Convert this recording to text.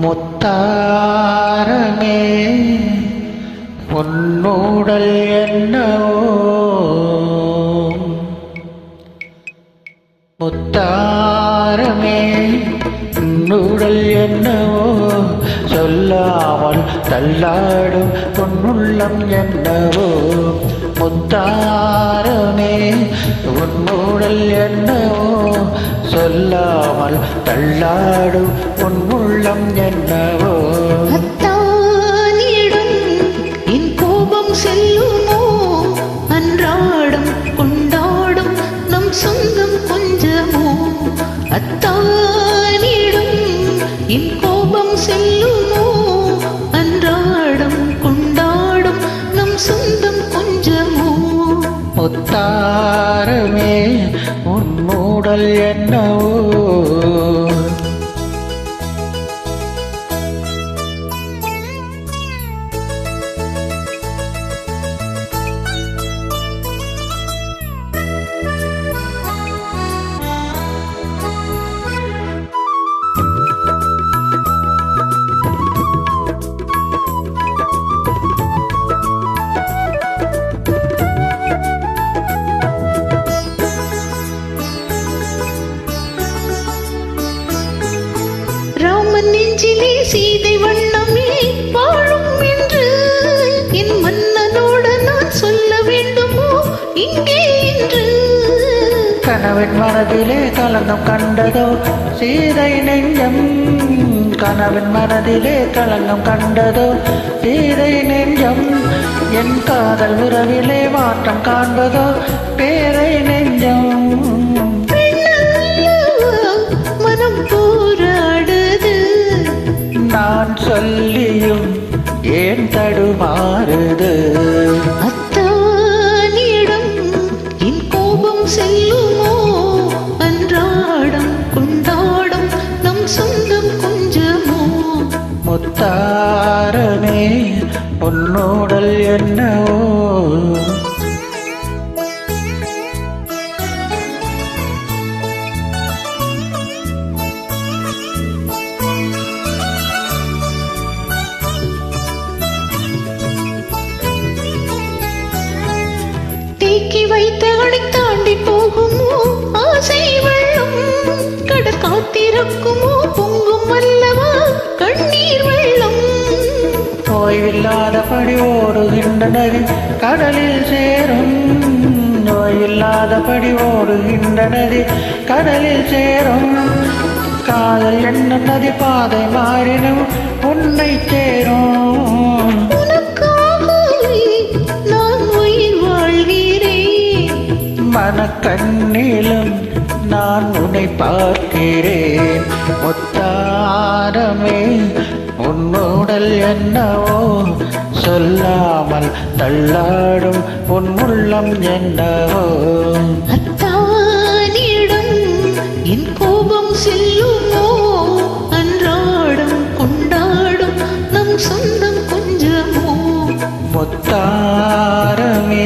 முத்தாரமே பொன்னூடல் என்னவோ? முத்தாரமே உன்னுடல் என்னவோ? சொல்லாமல் தள்ளாடும் பொன்னுள்ளம் என்னவோ? முத்தாரமே உன்னுடல் என்னவோ? தள்ளாடும் பொன்னுள்ளம் என்னவோ? அத்தானிடம் என் கோபம் செல்லுமோ? அன்றாடம் கொண்டாடும் நம் சொந்தம் கொஞ்சமோ? அத்தானிடம் என் கோபம் செல்லுமோ? அன்றாடம் கொண்டாடும் நம் சொந்தம் கொஞ்சமோ? முத்தாரமே உன்னுடல் என்னவோ? நெஞ்சிலே சீதை வண்ணமே வாழும் என்று என் மன்னனோட நான் சொல்ல வேண்டுமோ? இங்கே என்று கனவின் மனதிலே கலந்தம் கண்டதோ? சீதை நெஞ்சம். கனவின் மனதிலே கலங்கம் கண்டதோ? சீதை நெஞ்சம். என் காதல் உறவிலே மாற்றம் காண்பதோ? பேரை நெஞ்சம். சொல்லியும் ஏன் தடுமாறுது? அத்தானிடம் என் கோபம் செல்லுமோ? அன்றாடம் கொண்டாடும் நம் சொந்தம் கொஞ்சமோ? முத்தாரமே பொன்னோடல் என்னவோ? வைத்த அணை தாண்டி போகுமோ? ஆசை வெள்ளம் கடற் காத்திருக்குமோ பொங்கும் அல்லவா? கண்ணீர் வெள்ளம். ஓய்வில்லாதபடி ஓடுகின்ற நதி கடலில் சேரும். ஓய்வில்லாதபடி ஓடுகின்ற நதி கடலில் சேரும். காதல் என்ன நதி பாதை மாறினும் உன்னை சேரும் வான கண்ணிலும் நான் உன்னை பார்க்கிறேன். முத்தாரமே உன்னுடல் என்னவோ சொல்லாமல் தள்ளாடும் உன் உள்ளம் என்னவோ. அத்தானிடம் என் கோபம் செல்லுமோ? அன்றாடும் கொண்டாடும் நம் சொந்தம் கொஞ்சமோ? முத்தாரமே